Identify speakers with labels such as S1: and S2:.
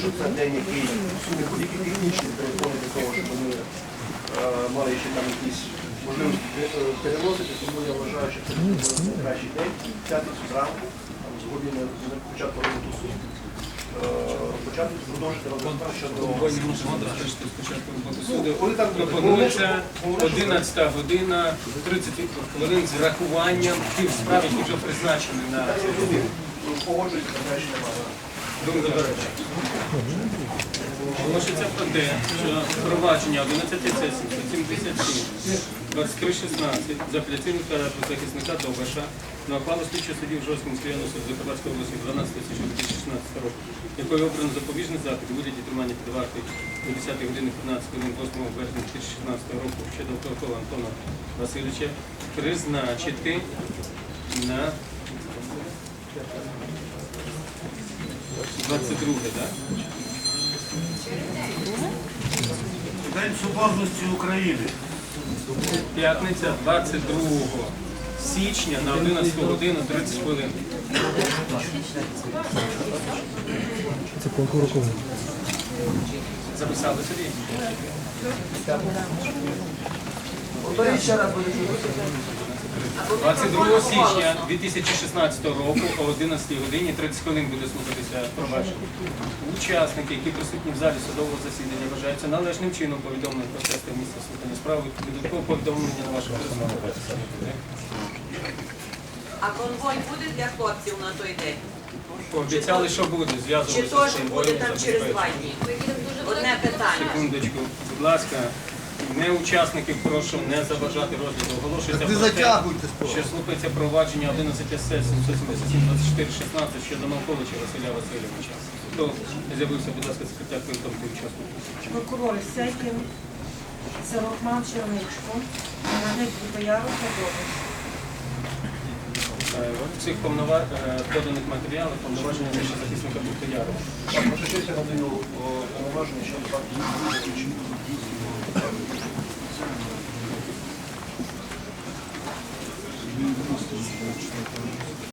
S1: що це день, який усуне будь-які технічні перепони для того, щоб ми е, мали ще там якісь можливості е, переносити, тому я вважаю, що це найкращий день, п'ятницю зранку, там, з години на початку роботу суду, е, почати продовжити роботу щодо...
S2: Не.
S1: Коли там
S2: Пропонується
S1: говорили, що-
S2: 11 година, 30 хвилин з рахуванням тих справ, які вже призначені на цей день.
S1: Погоджується, заперечень немає.
S2: Думка до речі. Про те, що провадження 11 сесії 177, 2316 за апеляційним скаргом захисника Довбаша на ухвалу слідчого судді в Жорському районному суду Закарпатської області 12 січня 2016 року, якою обрано запобіжний захід у вигляді тримання під вартою до 10 години 15 хвилин 8 березня 2016 року щодо Колокова Антона Васильовича призначити на 22 так?
S3: День Соборності України.
S2: П'ятниця 22 січня на 11 годину 30 хвилин.
S4: Це полковниково.
S2: Записали собі?
S1: Повторіть ще раз буде.
S2: 22 січня 2016 року о 11 годині 30 хвилин буде слухатися провадження. Учасники, які присутні в залі судового засідання, вважаються належним чином повідомлені про тести місця слухання справи, додаткове повідомлення на вашу персоналу.
S5: А конвой буде для хлопців на той день?
S2: Пообіцяли, що буде
S5: Чи
S2: зв'язуватися
S5: теж
S2: з цим
S5: буде там через два дні? Одне питання.
S2: Секундочку, будь лака, не учасників прошу не заважати розгляду. Оголошується про те, що слухається провадження 11 СС 777 24 16 щодо Малковича Василя Васильовича. Хто з'явився, будь ласка, секретар повідомити учасників.
S6: Прокурори Сякін, Селохман, Черничко, Гранит Бутояров, Федоров.
S2: Е, в Цих повнова... е, поданих матеріалах повноваження захисника Бухтоярова.
S1: Так, прошу я надаю повноваження щодо.